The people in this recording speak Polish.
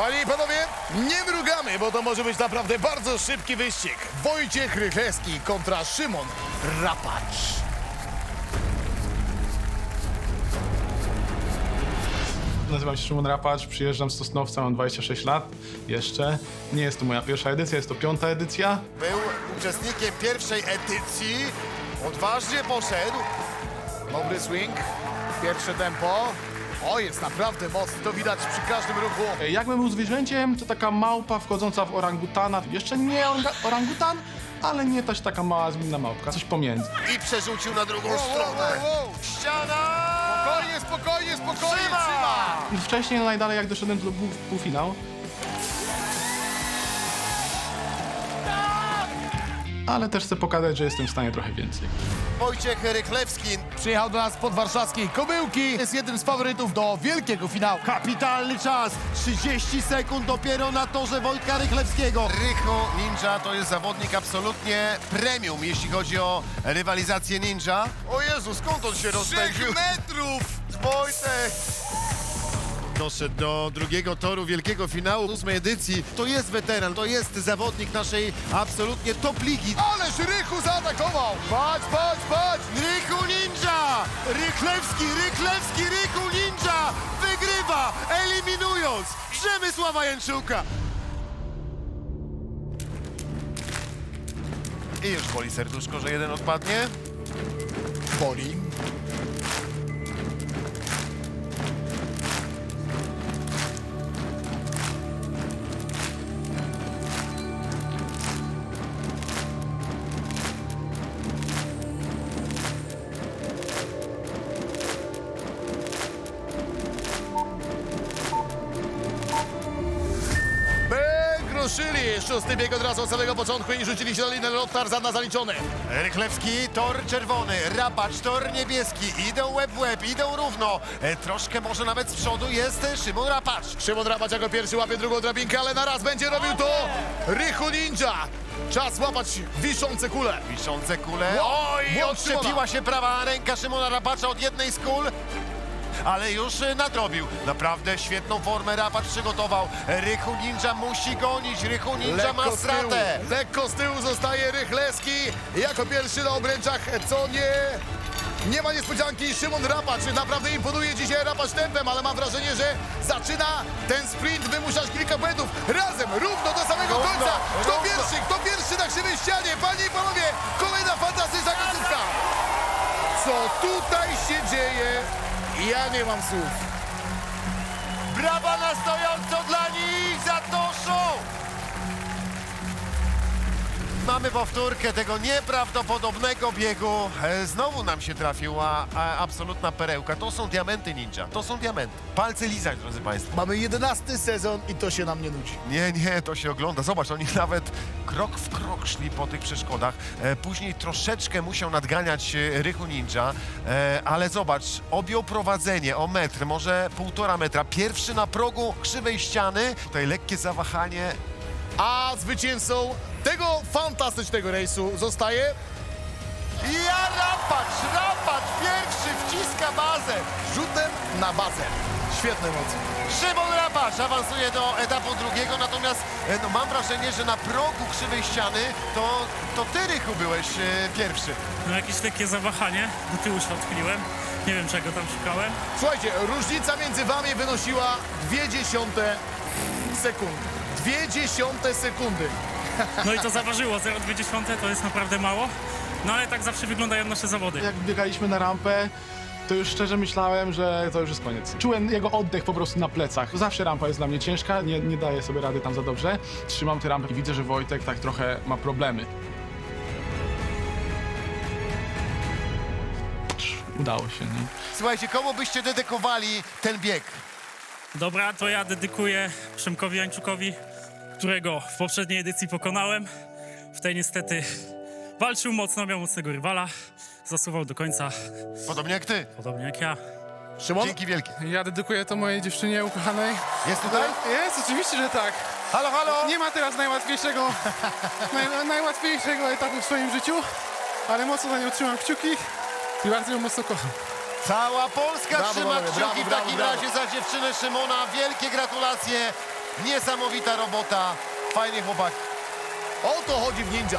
Panie i panowie, nie mrugamy, bo to może być naprawdę bardzo szybki wyścig. Wojciech Rychlewski kontra Szymon Rapacz. Nazywam się Szymon Rapacz, przyjeżdżam z Sosnowca, mam 26 lat jeszcze. Nie jest to moja pierwsza edycja, jest to piąta edycja. Był uczestnikiem pierwszej edycji. Odważnie poszedł. Dobry swing, pierwsze tempo. O, jest naprawdę mocny, to widać przy każdym ruchu. Jakbym był zwierzęciem, to taka małpa wchodząca w orangutana. Jeszcze nie oranga- orangutan, ale nie też taka mała, zwinna małpka, coś pomiędzy. I przerzucił na drugą stronę. wow, wow. Ściana! Spokojnie, spokojnie, spokojnie, Trzyma! trzyma! Wcześniej, no najdalej jak doszedłem, to był półfinał. Ale też chcę pokazać, że jestem w stanie trochę więcej. Wojciech Rychlewski. Przyjechał do nas z podwarszawskiej Kobyłki. Jest jednym z faworytów do wielkiego finału. Kapitalny czas! 30 sekund dopiero na torze Wojtka Rychlewskiego. Rycho Ninja to jest zawodnik absolutnie premium, jeśli chodzi o rywalizację ninja. O Jezu, skąd on się rozpędził? metrów! Wojtek! Doszedł do drugiego toru wielkiego finału ósmej edycji. To jest weteran, to jest zawodnik naszej absolutnie top ligi. Ależ Rychu zaatakował! Patrz, patrz, patrz! Rychu Ninja! Rychlewski, Rychlewski, Rychu Ninja wygrywa, eliminując Przemysława Jęczuka. I już boli serduszko, że jeden odpadnie. Boli. Ruszyli! Szósty bieg od razu od samego początku i rzucili się na linę lot Tarzana zaliczony. Rychlewski, tor czerwony, Rapacz, tor niebieski. Idą łeb w łeb, idą równo. E, troszkę może nawet z przodu jest Szymon Rapacz. Szymon Rabacz jako pierwszy łapie drugą drabinkę, ale na raz będzie robił to Rychu Ninja. Czas łapać wiszące kule. Wiszące kule. Oj, odczepiła się prawa ręka Szymona Rapacza od jednej z kul. Ale już e, nadrobił. Naprawdę świetną formę Rapacz przygotował. Rychu Ninja musi gonić. Rychu Ninja ma z tyłu, stratę. lekko z tyłu zostaje Rychleski jako pierwszy na obręczach, co nie... Nie ma niespodzianki, Szymon Rapacz naprawdę imponuje dzisiaj Rapacz tempem, ale mam wrażenie, że zaczyna ten sprint wymuszać kilka błędów. Razem, równo do samego Równo, końca. Kto równo. pierwszy, kto pierwszy na krzywej ścianie? Panie i panowie, kolejna fantastyczna końcówka. Co tutaj się dzieje? Ja nie mam słów. Brawa na stojąco Mamy powtórkę tego nieprawdopodobnego biegu. E, Znowu nam się trafiła absolutna perełka. To są diamenty ninja. To są diamenty. Palce lizać, drodzy Państwo. Mamy jedenasty sezon i to się nam nie nudzi. Nie, nie, to się ogląda. Zobacz, oni nawet krok w krok szli po tych przeszkodach. E, później troszeczkę musiał nadganiać e, Rychu Ninja, ale zobacz, objął prowadzenie o metr, może półtora metra. Pierwszy na progu krzywej ściany. Tutaj lekkie zawahanie. A zwycięzcą tego fantastycznego rejsu zostaje Ja Rapacz, Rapacz pierwszy wciska bazę. rzutem na bazę. Świetne emocje. Szymon Rapacz awansuje do etapu drugiego, natomiast e, no, mam wrażenie, że na progu krzywej ściany to, to ty, Rychu, byłeś e, pierwszy. No jakieś takie zawahanie, do tyłu się odchyliłem. Nie wiem czego tam szukałem. Słuchajcie, różnica między wami wynosiła dwie dziesiąte sekundy. Dwie dziesiąte sekundy. No i to zaważyło, 0,2 to jest naprawdę mało. No ale tak zawsze wyglądają nasze zawody. Jak biegaliśmy na rampę, to już szczerze myślałem, że to już jest koniec. Czułem jego oddech po prostu na plecach. Zawsze rampa jest dla mnie ciężka, nie, nie daję sobie rady tam za dobrze. Trzymam tę rampę i widzę, że Wojtek tak trochę ma problemy. Udało się, nie? Słuchajcie, komu byście dedykowali ten bieg? Dobra, to ja dedykuję Przemkowi Jańczukowi, którego w poprzedniej edycji pokonałem. W tej niestety walczył mocno, miał mocnego rywala. Zasuwał do końca, Podobnie jak ty. podobnie jak ja. Szymon? Dzięki wielkie. Ja dedykuję to mojej dziewczynie ukochanej. Jest tutaj? Jest, oczywiście, że tak. Halo, halo! Nie ma teraz najłatwiejszego, naj, najłatwiejszego etapu w swoim życiu, ale mocno za nią trzymam kciuki i bardzo ją mocno kocham. Cała Polska Brawo, trzyma panowie, kciuki brawo, w takim brawo. razie za dziewczynę Szymona. Wielkie gratulacje. Niesamowita robota. Fajnie chłopak. O to chodzi w ninja.